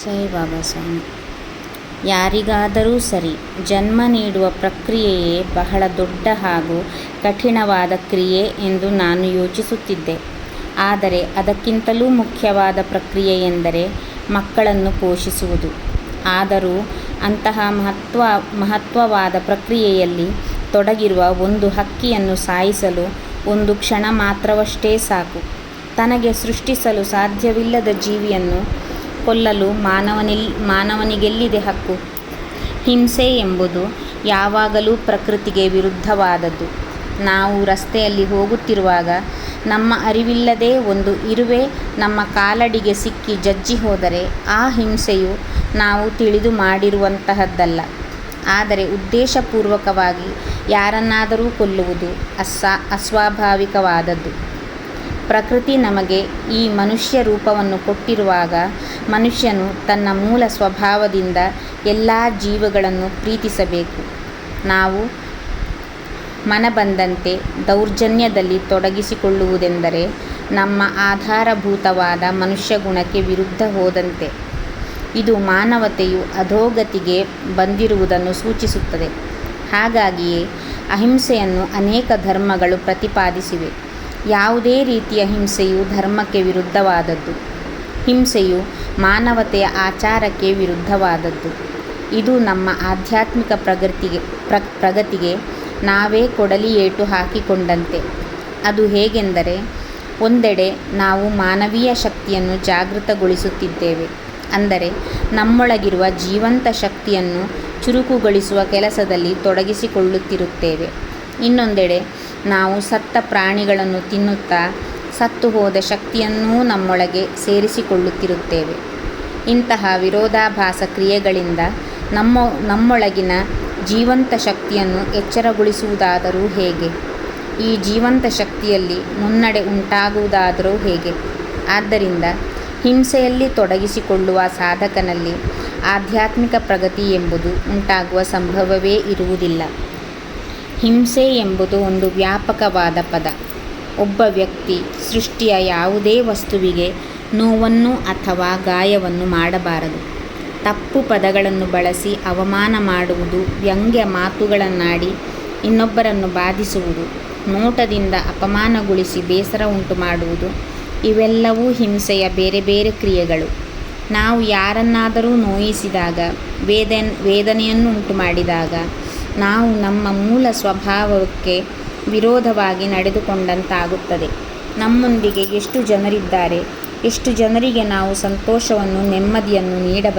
ಜೈ ಬಾಬಾ ಸ್ವಾಮಿ ಯಾರಿಗಾದರೂ ಸರಿ, ಜನ್ಮ ನೀಡುವ ಪ್ರಕ್ರಿಯೆಯೇ ಬಹಳ ದೊಡ್ಡ ಹಾಗೂ ಕಠಿಣವಾದ ಕ್ರಿಯೆ ಎಂದು ನಾನು ಯೋಚಿಸುತ್ತಿದ್ದೆ. ಆದರೆ ಅದಕ್ಕಿಂತಲೂ ಮುಖ್ಯವಾದ ಪ್ರಕ್ರಿಯೆ ಎಂದರೆ ಮಕ್ಕಳನ್ನು ಪೋಷಿಸುವುದು. ಆದರೂ ಅಂತಹ ಮಹತ್ವ, ಮಹತ್ವವಾದ ಪ್ರಕ್ರಿಯೆಯಲ್ಲಿ ತೊಡಗಿರುವ ಒಂದು ಹಕ್ಕಿಯನ್ನು ಸಾಯಿಸಲು ಒಂದು ಕ್ಷಣ ಮಾತ್ರವಷ್ಟೇ ಸಾಕು. ತನಗೆ ಸೃಷ್ಟಿಸಲು ಸಾಧ್ಯವಿಲ್ಲದ ಜೀವಿಯನ್ನು ಕೊಲ್ಲಲು ಮಾನವನಿಲ್, ಮಾನವನಿಗೆಲ್ಲಿದೆ ಹಕ್ಕು? ಹಿಂಸೆ ಎಂಬುದು ಯಾವಾಗಲೂ ಪ್ರಕೃತಿಗೆ ವಿರುದ್ಧವಾದದ್ದು. ನಾವು ರಸ್ತೆಯಲ್ಲಿ ಹೋಗುತ್ತಿರುವಾಗ ನಮ್ಮ ಅರಿವಿಲ್ಲದೆ ಒಂದು ಇರುವೆ ನಮ್ಮ ಕಾಲಡಿಗೆ ಸಿಕ್ಕಿ ಜಜ್ಜಿ ಹೋದರೆ ಆ ಹಿಂಸೆಯು ನಾವು ತಿಳಿದು ಮಾಡಿರುವಂತಹದ್ದಲ್ಲ. ಆದರೆ ಉದ್ದೇಶಪೂರ್ವಕವಾಗಿ ಯಾರನ್ನಾದರೂ ಕೊಲ್ಲುವುದು ಅಸ್ಸಾ ಅಸ್ವಾಭಾವಿಕವಾದದ್ದು. ಪ್ರಕೃತಿ ನಮಗೆ ಈ ಮನುಷ್ಯ ರೂಪವನ್ನು ಕೊಟ್ಟಿರುವಾಗ ಮನುಷ್ಯನು ತನ್ನ ಮೂಲ ಸ್ವಭಾವದಿಂದ ಎಲ್ಲ ಜೀವಗಳನ್ನು ಪ್ರೀತಿಸಬೇಕು. ನಾವು ಮನಬಂದಂತೆ ದೌರ್ಜನ್ಯದಲ್ಲಿ ತೊಡಗಿಸಿಕೊಳ್ಳುವುದೆಂದರೆ ನಮ್ಮ ಆಧಾರಭೂತವಾದ ಮನುಷ್ಯ ಗುಣಕ್ಕೆ ವಿರುದ್ಧ ಹೋದಂತೆ. ಇದು ಮಾನವತೆಯು ಅಧೋಗತಿಗೆ ಬಂದಿರುವುದನ್ನು ಸೂಚಿಸುತ್ತದೆ. ಹಾಗಾಗಿಯೇ ಅಹಿಂಸೆಯನ್ನು ಅನೇಕ ಧರ್ಮಗಳು ಪ್ರತಿಪಾದಿಸಿವೆ. ಯಾವುದೇ ರೀತಿಯ ಹಿಂಸೆಯು ಧರ್ಮಕ್ಕೆ ವಿರುದ್ಧವಾದದ್ದು. ಹಿಂಸೆಯು ಮಾನವತೆಯ ಆಚಾರಕ್ಕೆ ವಿರುದ್ಧವಾದದ್ದು. ಇದು ನಮ್ಮ ಆಧ್ಯಾತ್ಮಿಕ ಪ್ರಗತಿಗೆ, ಪ್ರ, ಪ್ರಗತಿಗೆ ನಾವೇ ಕೊಡಲಿ ಏಟು ಹಾಕಿಕೊಂಡಂತೆ. ಅದು ಹೇಗೆಂದರೆ, ಒಂದೆಡೆ ನಾವು ಮಾನವೀಯ ಶಕ್ತಿಯನ್ನು ಜಾಗೃತಗೊಳಿಸುತ್ತಿದ್ದೇವೆ. ಅಂದರೆ, ನಮ್ಮೊಳಗಿರುವ ಜೀವಂತ ಶಕ್ತಿಯನ್ನು ಚುರುಕುಗೊಳಿಸುವ ಕೆಲಸದಲ್ಲಿ ತೊಡಗಿಸಿಕೊಳ್ಳುತ್ತಿರುತ್ತೇವೆ. ಇನ್ನೊಂದೆಡೆ ನಾವು ಸತ್ತ ಪ್ರಾಣಿಗಳನ್ನು ತಿನ್ನುತ್ತಾ ಸತ್ತು ಹೋದ ಶಕ್ತಿಯನ್ನೂ ನಮ್ಮೊಳಗೆ ಸೇರಿಸಿಕೊಳ್ಳುತ್ತಿರುತ್ತೇವೆ. ಇಂತಹ ವಿರೋಧಾಭಾಸ ಕ್ರಿಯೆಗಳಿಂದ ನಮ್ಮ, ನಮ್ಮೊಳಗಿನ ಜೀವಂತ ಶಕ್ತಿಯನ್ನು ಎಚ್ಚರಗೊಳಿಸುವುದಾದರೂ ಹೇಗೆ? ಈ ಜೀವಂತ ಶಕ್ತಿಯಲ್ಲಿ ಮುನ್ನಡೆ ಉಂಟಾಗುವುದಾದರೂ ಹೇಗೆ? ಆದ್ದರಿಂದ ಹಿಂಸೆಯಲ್ಲಿ ತೊಡಗಿಸಿಕೊಳ್ಳುವ ಸಾಧಕನಲ್ಲಿ ಆಧ್ಯಾತ್ಮಿಕ ಪ್ರಗತಿ ಎಂಬುದು ಉಂಟಾಗುವ ಸಂಭವವೇ ಇರುವುದಿಲ್ಲ. ಹಿಂಸೆ ಎಂಬುದು ಒಂದು ವ್ಯಾಪಕವಾದ ಪದ. ಒಬ್ಬ ವ್ಯಕ್ತಿ ಸೃಷ್ಟಿಯ ಯಾವುದೇ ವಸ್ತುವಿಗೆ ನೋವನ್ನು ಅಥವಾ ಗಾಯವನ್ನು ಮಾಡಬಾರದು. ತಪ್ಪು ಪದಗಳನ್ನು ಬಳಸಿ ಅವಮಾನ ಮಾಡುವುದು, ವ್ಯಂಗ್ಯ ಮಾತುಗಳನ್ನಾಡಿ ಇನ್ನೊಬ್ಬರನ್ನು ಬಾಧಿಸುವುದು, ನೋಟದಿಂದ ಅಪಮಾನಗೊಳಿಸಿ ಬೇಸರ ಉಂಟು ಮಾಡುವುದು ಇವೆಲ್ಲವೂ ಹಿಂಸೆಯ ಬೇರೆ ಬೇರೆ ಕ್ರಿಯೆಗಳು. ನಾವು ಯಾರನ್ನಾದರೂ ನೋಯಿಸಿದಾಗ, ವೇದನ್ ವೇದನೆಯನ್ನು ಉಂಟು ಮಾಡಿದಾಗ ನಾವು ನಮ್ಮ ಮೂಲ ಸ್ವಭಾವಕ್ಕೆ ವಿರೋಧವಾಗಿ ನಡೆದುಕೊಂಡಂತಾಗುತ್ತದೆ. ನಮ್ಮೊಂದಿಗೆ ಎಷ್ಟು ಜನರಿದ್ದಾರೆ, ಎಷ್ಟು ಜನರಿಗೆ ನಾವು ಸಂತೋಷವನ್ನು, ನೆಮ್ಮದಿಯನ್ನು ನೀಡಬಲ್ಲೆ